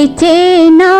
తెచేనా